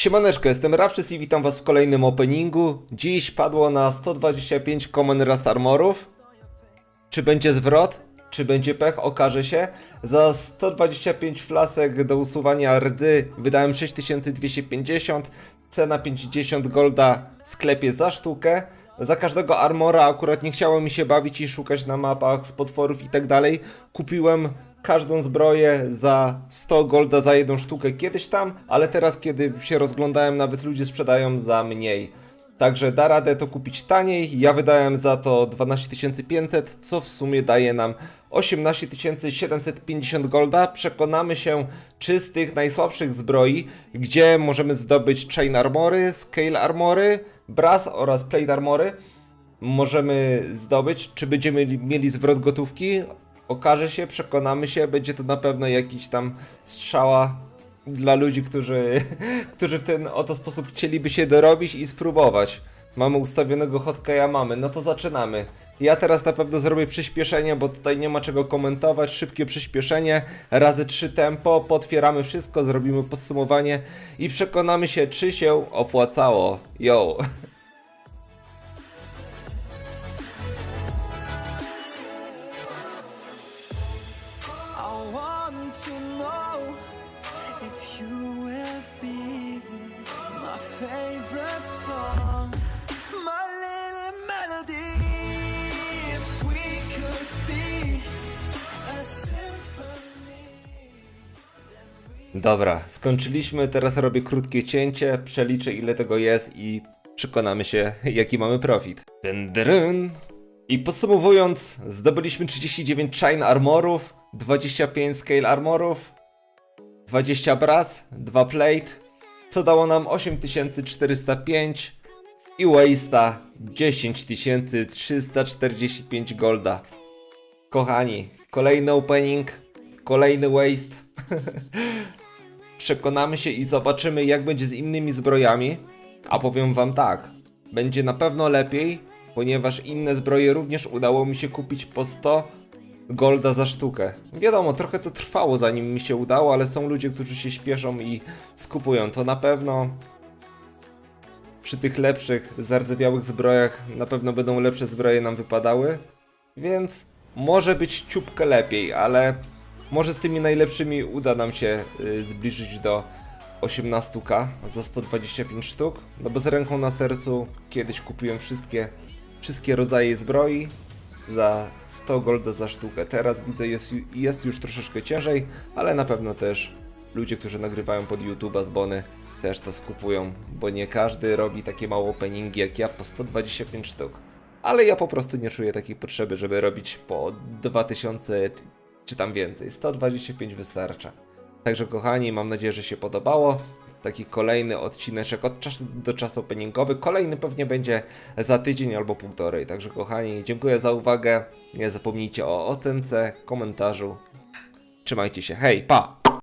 Siemaneczko, jestem Rawczys i witam was w kolejnym openingu. Dziś padło na 125 Common Rust Armorów. Czy będzie zwrot? Czy będzie pech? Okaże się. Za 125 flasek do usuwania rdzy wydałem 6250. Cena 50 golda w sklepie za sztukę. Za każdego armora akurat nie chciało mi się bawić i szukać na mapach z potworów i tak dalej. Kupiłem każdą zbroję za 100 golda za jedną sztukę kiedyś tam, ale teraz kiedy się rozglądałem, nawet ludzie sprzedają za mniej. Także da radę to kupić taniej. Ja wydałem za to 12 500, co w sumie daje nam 18 750 golda. Przekonamy się, czy z tych najsłabszych zbroi, gdzie możemy zdobyć chain armory, scale armory, brass oraz plate armory, możemy zdobyć. Czy będziemy li- mieli zwrot gotówki? Okaże się, przekonamy się. Będzie to na pewno jakiś tam strzała dla ludzi, którzy, którzy w ten oto sposób chcieliby się dorobić i spróbować. Mamy ustawionego hotkeya, mamy, no to zaczynamy. Ja teraz na pewno zrobię przyspieszenie, bo tutaj nie ma czego komentować. Szybkie przyspieszenie, razy 3 tempo, potwieramy wszystko, zrobimy podsumowanie i przekonamy się, czy się opłacało. Yo! to know if you will be my favorite song, my little melody. If we could be a symphony. Dobra, skończyliśmy, teraz robię krótkie cięcie, przeliczę ile tego jest i przekonamy się jaki mamy profit. Dyn, dryn. I podsumowując, zdobyliśmy 39 chain armorów, 25 scale armorów, 20 brass, 2 plate, co dało nam 8405 i waste'a 10345 golda. Kochani, kolejny opening, kolejny waste. Przekonamy się i zobaczymy, jak będzie z innymi zbrojami. A powiem wam tak, będzie na pewno lepiej, ponieważ inne zbroje również udało mi się kupić po 100 golda za sztukę. Wiadomo, trochę to trwało zanim mi się udało, ale są ludzie, którzy się śpieszą i skupują. To na pewno przy tych lepszych, zardzewiałych zbrojach na pewno będą lepsze zbroje nam wypadały. Więc może być ciupkę lepiej, ale może z tymi najlepszymi uda nam się y, zbliżyć do 18k za 125 sztuk. No bo z ręką na sercu kiedyś kupiłem wszystkie, wszystkie rodzaje zbroi za 100 golda za sztukę. Teraz widzę jest, jest już troszeczkę ciężej, ale na pewno też ludzie, którzy nagrywają pod YouTube'a z Bony też to skupują, bo nie każdy robi takie małe openingi jak ja po 125 sztuk. Ale ja po prostu nie czuję takiej potrzeby, żeby robić po 2000 czy tam więcej. 125 wystarcza. Także kochani, mam nadzieję, że się podobało. Taki kolejny odcineczek od czasu do czasu openingowy. Kolejny pewnie będzie za tydzień albo półtorej. Także kochani, dziękuję za uwagę. Nie zapomnijcie o ocence, komentarzu. Trzymajcie się. Hej, pa!